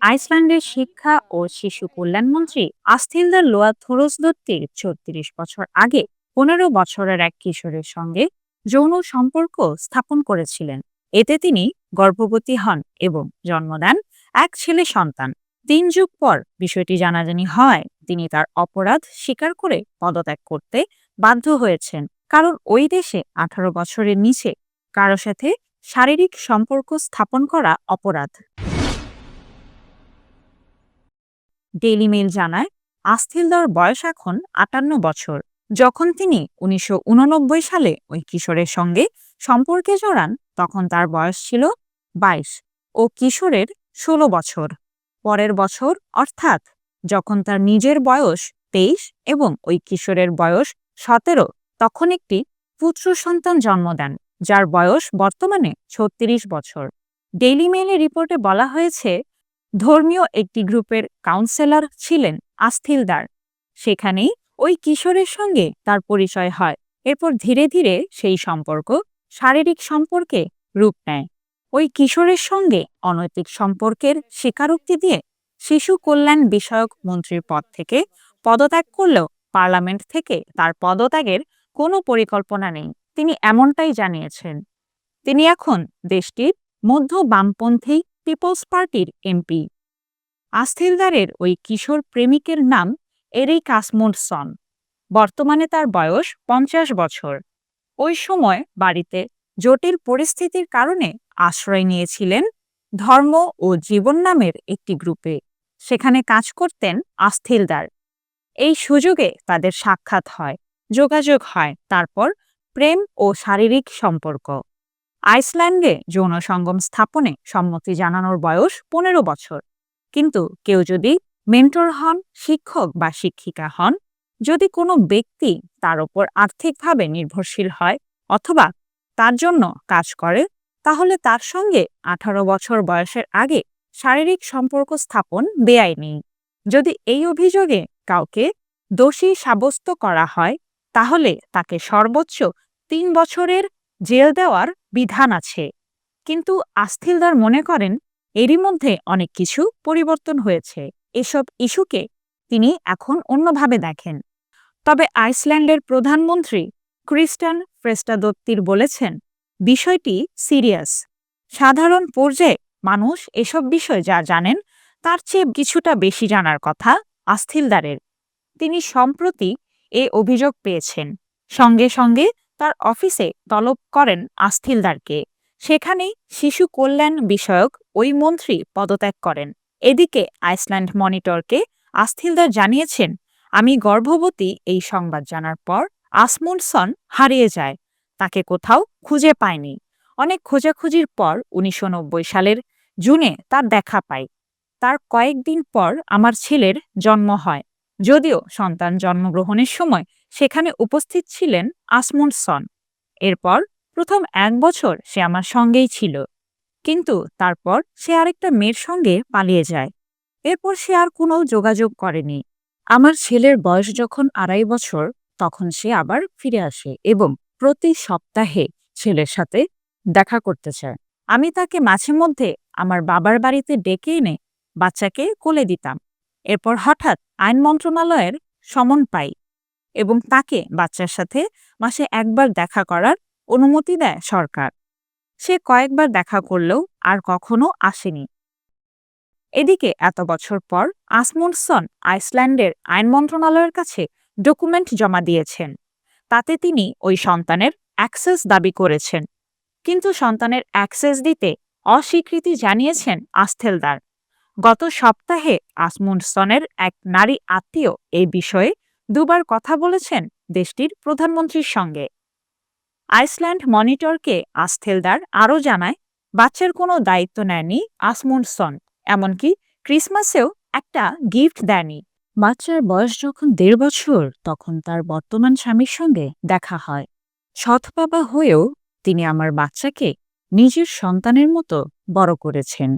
আইসল্যান্ডের শিক্ষা ও শিশু কল্যাণমন্ত্রী আস্থিলদার লোয়া থোরসদত্তির ছত্রিশ বছর আগে পনেরো বছরের এক কিশোরের সঙ্গে যৌন সম্পর্ক স্থাপন করেছিলেন। এতে তিনি গর্ভবতী হন এবং জন্ম দেন এক ছেলে সন্তান। তিন যুগ পর বিষয়টি জানাজানি হয়। তিনি তার অপরাধ স্বীকার করে পদত্যাগ করতে বাধ্য হয়েছেন। কারণ ওই দেশে আঠারো বছরের নিচে কারও সাথে শারীরিক সম্পর্ক স্থাপন করা অপরাধ। ডেইলি মেইল জানায় আস্থিলদার বয়স এখন আটান্ন বছর। যখন তিনি উনিশশো উননব্বই সালে ওই কিশোরের সঙ্গে সম্পর্কে জড়ান, তখন তার বয়স ছিল বাইশ ও কিশোরের ১৬ বছর। পরের বছর, অর্থাৎ যখন তার নিজের বয়স তেইশ এবং ওই কিশোরের বয়স সতেরো, তখন একটি পুত্র সন্তান জন্ম দেন। যার বয়স বর্তমানে ছত্রিশ বছর। ডেইলি মেইলের রিপোর্টে বলা হয়েছে, ধর্মীয় একটি গ্রুপের কাউন্সেলর ছিলেন আস্থিলদার সেখানেই ওই কিশোরের সঙ্গে তার পরিচয় হয়। এরপর ধীরে ধীরে সেই সম্পর্ক শারীরিক সম্পর্কে রূপ নেয়। ওই কিশোরের সঙ্গে অনৈতিক সম্পর্কের স্বীকারোক্তি দিয়ে শিশু কল্যাণ বিষয়ক মন্ত্রীর পদ থেকে পদত্যাগ করলেও পার্লামেন্ট থেকে তার পদত্যাগের কোনো পরিকল্পনা নেই। তিনি এমনটাই জানিয়েছেন, তিনি এখন দেশটির মধ্য বামপন্থী পিপলস পার্টির এমপি। আস্থিলদারের ওই কিশোর প্রেমিকের নাম এরিক আসমুন্ডসন বর্তমানে তার বয়স পঞ্চাশ বছর। ওই সময় বাড়িতে জটিল পরিস্থিতির কারণে আশ্রয় নিয়েছিলেন ধর্ম ও জীবন নামের একটি গ্রুপে। সেখানে কাজ করতেন আস্থিলদার। এই সুযোগে তাদের সাক্ষাৎ হয়, যোগাযোগ হয়, তারপর প্রেম ও শারীরিক সম্পর্ক। আইসল্যান্ডে যৌন সঙ্গম স্থাপনে সম্মতি জানানোর বয়স পনেরো বছর। কিন্তু কেউ যদি মেন্টর হন, শিক্ষক বা শিক্ষিকা হন, যদি কোনো ব্যক্তি তার উপর আর্থিকভাবে নির্ভরশীল হয় অথবা তার জন্য কাজ করে, তাহলে তার সঙ্গে আঠারো বছর বয়সের আগে শারীরিক সম্পর্ক স্থাপন বেআইনি। যদি এই অভিযোগে কাউকে দোষী সাব্যস্ত করা হয় তাহলে তাকে সর্বোচ্চ তিন বছরের জেল দেওয়ার বিধান আছে। কিন্তু আস্থিলদার মনে করেন, এরই মধ্যে অনেক কিছু পরিবর্তন হয়েছে। এসব ইস্যুকে তিনি এখন অন্যভাবে দেখেন। তবে আইসল্যান্ডের প্রধানমন্ত্রী ক্রিস্টান ফ্রেস্টাদত্তির বলেছেন, বিষয়টি সিরিয়াস। সাধারণ পর্যায়ে মানুষ এসব বিষয় যা জানেন, তার চেয়ে কিছুটা বেশি জানার কথা আস্থিলদারের তিনি সম্প্রতি এ অভিযোগ পেয়েছেন। সঙ্গে সঙ্গে তার অফিসে তলব করেন আস্থিলদারকে সেখানেই শিশু কল্যাণ বিষয়ক ওই মন্ত্রী পদত্যাগ করেন। এদিকে আইসল্যান্ড মনিটরকে আস্থিলদার জানিয়েছেন, আমি গর্ভবতী এই সংবাদ জানার পর আসমুলসন হারিয়ে যায়। তাকে কোথাও খুঁজে পায়নি। অনেক খোঁজাখুঁজির পর উনিশশো নব্বই সালের জুনে তার দেখা পাই তার কয়েকদিন পর আমার ছেলের জন্ম হয়। যদিও সন্তান জন্মগ্রহণের সময় সেখানে উপস্থিত ছিলেন আসমুন্ডসন এরপর প্রথম এক বছর সে আমার সঙ্গেই ছিল। কিন্তু তারপর সে আরেকটা মেয়ের সঙ্গে পালিয়ে যায়। এরপর সে আর কোনো যোগাযোগ করেনি। আমার ছেলের বয়স যখন আড়াই বছর, তখন সে আবার ফিরে আসে এবং প্রতি সপ্তাহে ছেলের সাথে দেখা করতে চায়। আমি তাকে মাঝে মধ্যে আমার বাবার বাড়িতে ডেকে এনে বাচ্চাকে কোলে দিতাম। এরপর হঠাৎ আইন মন্ত্রণালয়ের সমন পাই এবং তাকে বাচ্চার সাথে মাসে একবার দেখা করার অনুমতি দেয় সরকার। সে কয়েকবার দেখা করলেও আর কখনো আসেনি। এদিকে এত বছর পর আসমুনসন আইসল্যান্ডের আইন মন্ত্রণালয়ের কাছে ডকুমেন্ট জমা দিয়েছেন। তাতে তিনি ওই সন্তানের অ্যাক্সেস দাবি করেছেন। কিন্তু সন্তানের অ্যাক্সেস দিতে অস্বীকৃতি জানিয়েছেন আস্থেলদার। গত সপ্তাহে আসমুন্ডসনের এক নারী আত্মীয় এই বিষয়ে দুবার কথা বলেছেন দেশটির প্রধানমন্ত্রীর সঙ্গে। আইসল্যান্ড মনিটরকে আস্থেলদার আরও জানায়, বাচ্চার কোনো দায়িত্ব নেয়নি আসমুন্ডসন এমনকি ক্রিসমাসেও একটা গিফট দেয়নি। বাচ্চার বয়স যখন দেড় বছর, তখন তার বর্তমান স্বামীর সঙ্গে দেখা হয়। সৎ বাবা হয়েও তিনি আমার বাচ্চাকে নিজের সন্তানের মতো বড় করেছেন।